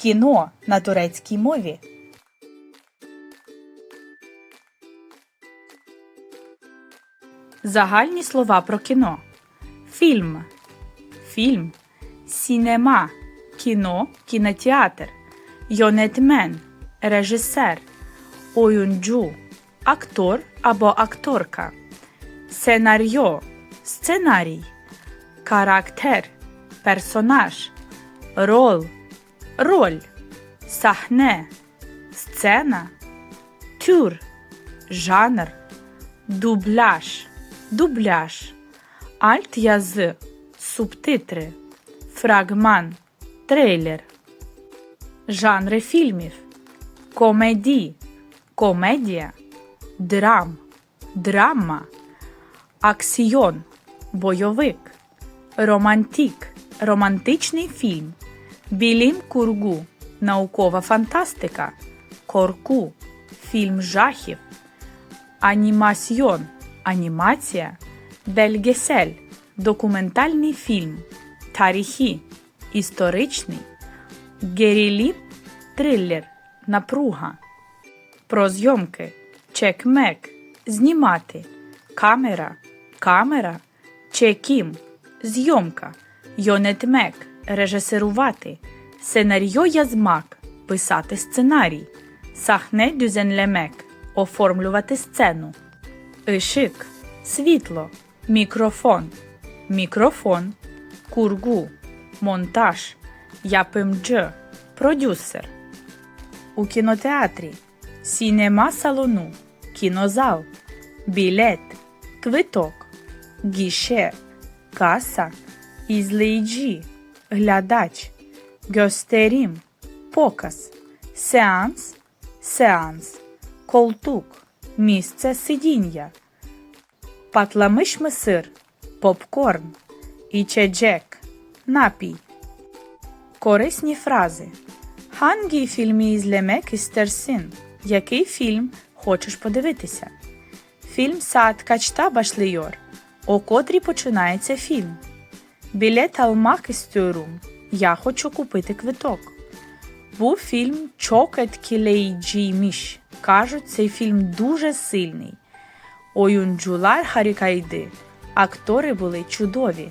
Кіно на турецькій мові. Загальні слова про кіно. Фільм. Фільм. Сінема. Кіно, кінотеатр. Йонетмен. Режисер. Oyuncu. Актор або акторка. Сценаріо. Сценарій. Карактер. Персонаж. Рол. Роль. Сахне. Сцена. Тюр. Жанр. Дубляж. Дубляж. Альт-язи. Субтитри. Фрагман. Трейлер. Жанри фільмів. Комедії. Комедія. Драм. Драма. Аксіон. Бойовик. Романтик. Романтичний фільм. Білім кургу. Наукова фантастика. Корку. Фільм жахів. Анімасьйон. Анімація. Бельгесель. Документальний фільм. Таріхі. Історичний. Геріліп. Триллер. Напруга. Про зйомки. Чекмек. Знімати. Камера. Камера. Чекім. Зйомка. Йонетмек. Режисерувати. Сценаріо язмак. Писати сценарій. Сахне дюзенлемек. Оформлювати сцену. Ишик. Світло. Мікрофон. Мікрофон. Кургу. Монтаж. Япимдж. Продюсер. У кінотеатрі. Сінема салону. Кінозал. Білет. Квиток. Гіше. Каса. Ізлейджі. Глядач. Гьостерім. Показ. Сеанс. Сеанс. Колтук. Місце сидіння. Патламиш мисир. Попкорн. Ічеджек. Напій. Корисні фрази. Hangi фільмі izlemek istersin? Який фільм хочеш подивитися? Фільм Saat kaçta başlıyor? О котрій починається фільм. Білет almak istiyorum. Я хочу купити квиток. Був фільм çok etkileyiciymiş. Кажуть, цей фільм дуже сильний. Oyuncular harikaydı. Актори були чудові.